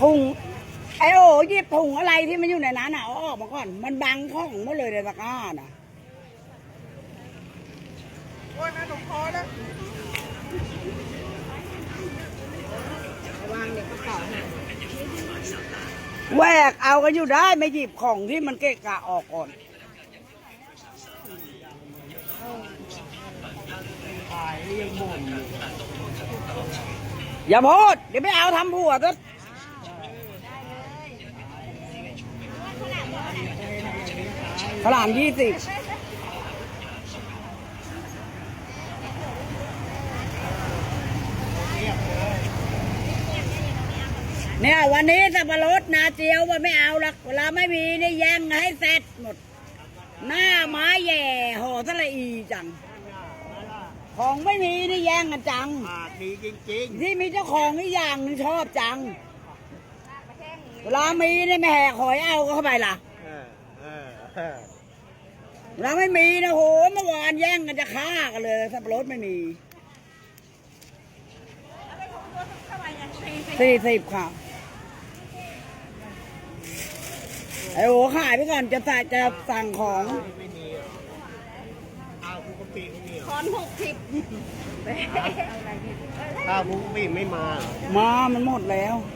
ถุงไอ้โอ้หยิบถุงอะไรที่มันอยู่ในนั้นอะเอาออกมาก่อน มันบังของหมดเลยในตะกร้าน่ะโอ้ยแม่หนูพอแล้วแหวกเอากันอยู่ได้ไม่หยิบของที่มันเกะกะออกก่อนขายยังบ่นอยู่อย่าพูดเดี๋ยวไม่เอาทำผัวก็าวหลามยี่สิบเนี่ยวันนี้สับปะรดนาเจียวว่าไม่เอาหรอกเวลาไม่มีนี่แย่งให้เสร็จหมด หน้าไม้แย่ห่อทะละอีจัง ของไม่มีนี่แย่งกันจังปากดีจริงที่มีเจ้าของนี่อย่างหนึงชอบจัง เวลามีนี่ไม่แหกหอยเอาก็เข้าไปล่ะๆเออเออ เออเวลาไม่มีนะโหเมื่อวานแย่งกันจะฆ่ากันเลยสับปะรดไม่มีสี่สิบค่ะไอ้โหขายไปก่อนจะใส่จะสั่งของไม่มีหรอกข้าวคุกกะปิไม่มีหรคออนหกสิบข้าวคุกกะปิไม่มาเหรอมามันหมดแล้วเ